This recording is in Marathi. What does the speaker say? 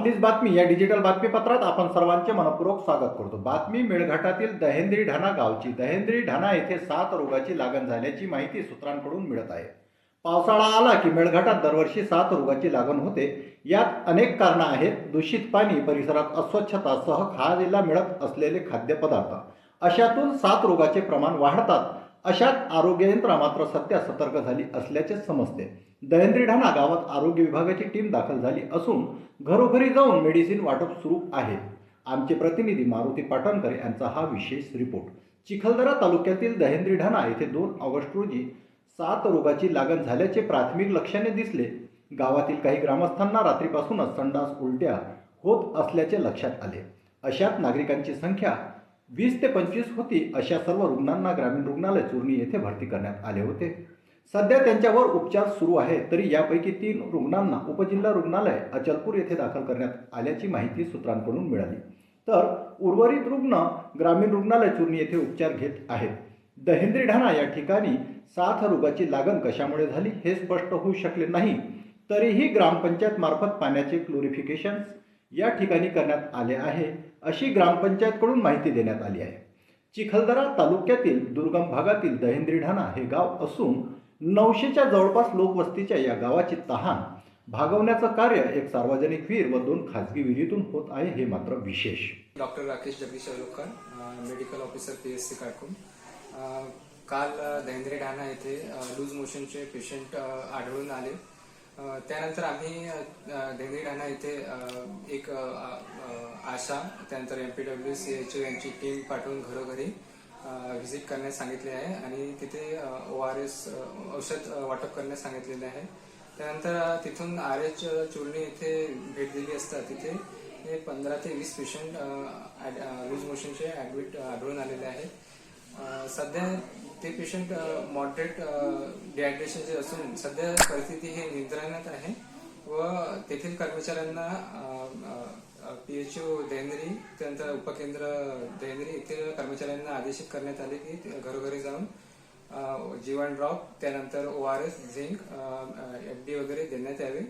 आपलीच बातमी या डिजिटल बातमीपत्रात आपण सर्वांचे मनपूर्वक स्वागत करतो. बातमी मेळघाटातील दहेंद्री ढाणा गावची. दहेंद्री ढाणा येथे सात रोगाची लागण झाल्याची माहिती सूत्रांकडून मिळत आहे. पावसाळा आला की मेळघाटात दरवर्षी सात रोगाची लागण होते. यात अनेक कारणं आहेत. दूषित पाणी परिसरात अस्वच्छता सह खायला मिळत असलेले खाद्यपदार्थ. अशातून सात रोगाचे प्रमाण वाढतात. अशात आरोग्य यंत्रणा मात्र सध्या सतर्क झाली असल्याचे समजते. दहेंद्री ढाणा गावात आरोग्य विभागाची टीम दाखल झाली असून घरोघरी जाऊन मेडिसिन वाटप सुरू आहे. आमचे प्रतिनिधी मारुती पाटणकर यांचा हा विशेष रिपोर्ट चिखलदरा तालुक्यातील दहेंद्री ढाणा येथे दोन ऑगस्ट रोजी सात रोगाची लागण झाल्याचे प्राथमिक लक्षणे दिसले. गावातील काही ग्रामस्थांना रात्रीपासूनच संडास उलट्या होत असल्याचे लक्षात आले. अशात नागरिकांची संख्या वीस ते पंचवीस होती अशा सर्व रुग्णांना ग्रामीण रुग्णालय चुरणी येथे भरती करण्यात आले होते. सध्या त्यांच्यावर उपचार सुरू आहे तरी यापैकी तीन रुग्णांना उपजिल्हा रुग्णालय अचलपूर येथे दाखल करण्यात आल्याची माहिती सूत्रांकडून मिळाली. तर उर्वरित रुग्ण ग्रामीण रुग्णालय चुरणी येथे उपचार घेत आहेत. दहेंद्री ढाणा या ठिकाणी साथ रोगाची लागण कशामुळे झाली हे स्पष्ट होऊ शकले नाही. तरीही ग्रामपंचायत मार्फत पाण्याचे क्लोरिफिकेशन या ठिकाणी करण्यात आले आहे अशी ग्रामपंचायतकडून माहिती देण्यात आली आहे. चिखलदरा तालुक्यातील दुर्गम भागातील दहेंद्री ढाणा हे गाव असून नऊशेच्या जवळपास लोकवस्तीच्या या गावाची तहान भागवण्याचं कार्य एक सार्वजनिक विहीर व दोन खाजगी विहिरीतून होत आहे हे मात्र विशेष. Doctor Rakesh Jagdish Alokar medical officer P S C काळकुम काल दहेंद्रे ढाणा येथे लूज मोशनचे पेशंट आढळून आले. त्यानंतर आम्ही दहेंद्रे ढाणा येथे एक आशा त्यानंतर M P W C H O यांची टीम पाठवून घरोघरी व्हिजिट करण्यास सांगितले आहे आणि तिथे ओ आर एस औषध वाटप करण्यास सांगितलेले आहे. त्यानंतर तिथून आर एच चुरणी इथे भेट दिली असता तिथे हे पंधरा ते वीस पेशंट लूज मोशनचे ऍडमिट आढळून आलेले आहेत. सध्या ते पेशंट मॉडरेट डिहायड्रेशनचे असून सध्या परिस्थिती हे नियंत्रणात आहे व तेथील कर्मचाऱ्यांना पीएचओ देंद्री त्यानंतर उपकेंद्र देंद्री येथील कर्मचाऱ्यांना आदेशित करण्यात आले की ते घरोघरी जाऊन जीवन ड्रॉप त्यानंतर O R S zinc F D वगैरे देण्यात यावे.